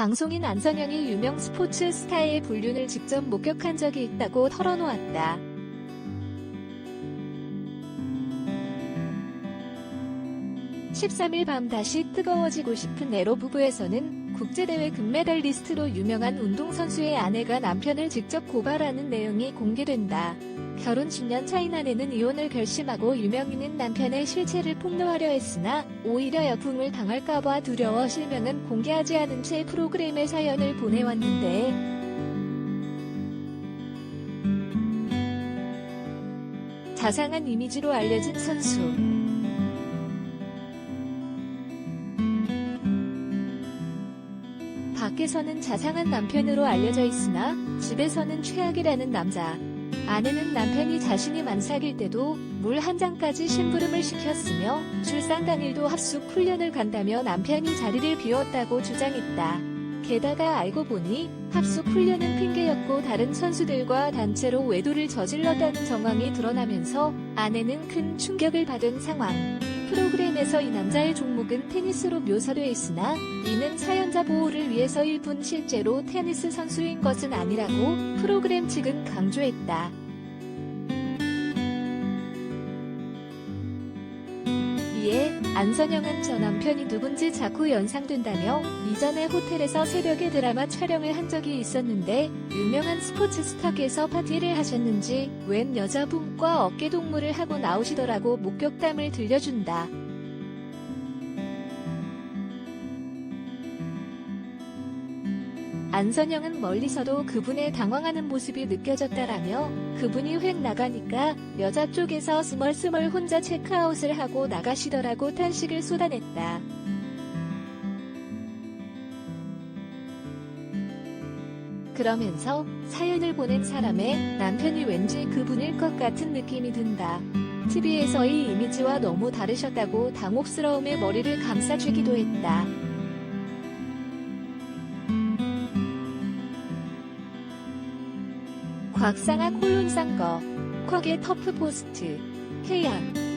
방송인 안선영이 유명 스포츠 스타의 불륜을 직접 목격한 적이 있다고 털어놓았다. (13일) 밤 다시 뜨거워지고 싶은 에로 부부에서는 국제대회 금메달리스트로 유명한 운동선수의 아내가 남편을 직접 고발하는 내용이 공개된다. 결혼 10년 차인 아내는 이혼을 결심하고 유명인은 남편의 실체를 폭로하려 했으나 오히려 여풍을 당할까봐 두려워 실명은 공개하지 않은 채 프로그램에 사연을 보내왔는데 자상한 이미지로 알려진 선수. 밖에서는 자상한 남편으로 알려져 있으나 집에서는 최악이라는 남자. 아내는 남편이 자신이 만삭일 때도 물 한 잔까지 심부름을 시켰으며 출산 당일도 합숙 훈련을 간다며 남편이 자리를 비웠다고 주장했다. 게다가 알고 보니 합숙 훈련은 핑계였고 다른 선수들과 단체로 외도를 저질렀다는 정황이 드러나면서 아내는 큰 충격을 받은 상황. 프로그램에서 이 남자의 종목은 테니스로 묘사돼 있으나 이는 사연자 보호를 위해서 일뿐 실제로 테니스 선수인 것은 아니라고 프로그램 측은 강조했다. 이에 안선영은 저 남편이 누군지 자꾸 연상된다며 이전에 호텔에서 새벽에 드라마 촬영을 한 적이 있었는데 유명한 스포츠 스타께서 파티를 하셨는지 웬 여자분과 어깨동무를 하고 나오시더라고 목격담을 들려준다. 안선영은 멀리서도 그분의 당황하는 모습이 느껴졌다라며 그분이 획 나가니까 여자 쪽에서 스멀스멀 혼자 체크아웃을 하고 나가시더라고 탄식을 쏟아냈다. 그러면서 사연을 보낸 사람의 남편이 왠지 그분일 것 같은 느낌이 든다. TV에서의 이미지와 너무 다르셨다고 당혹스러움에 머리를 감싸주기도 했다. 곽상학 혼론상거 쿼게 터프 포스트 K양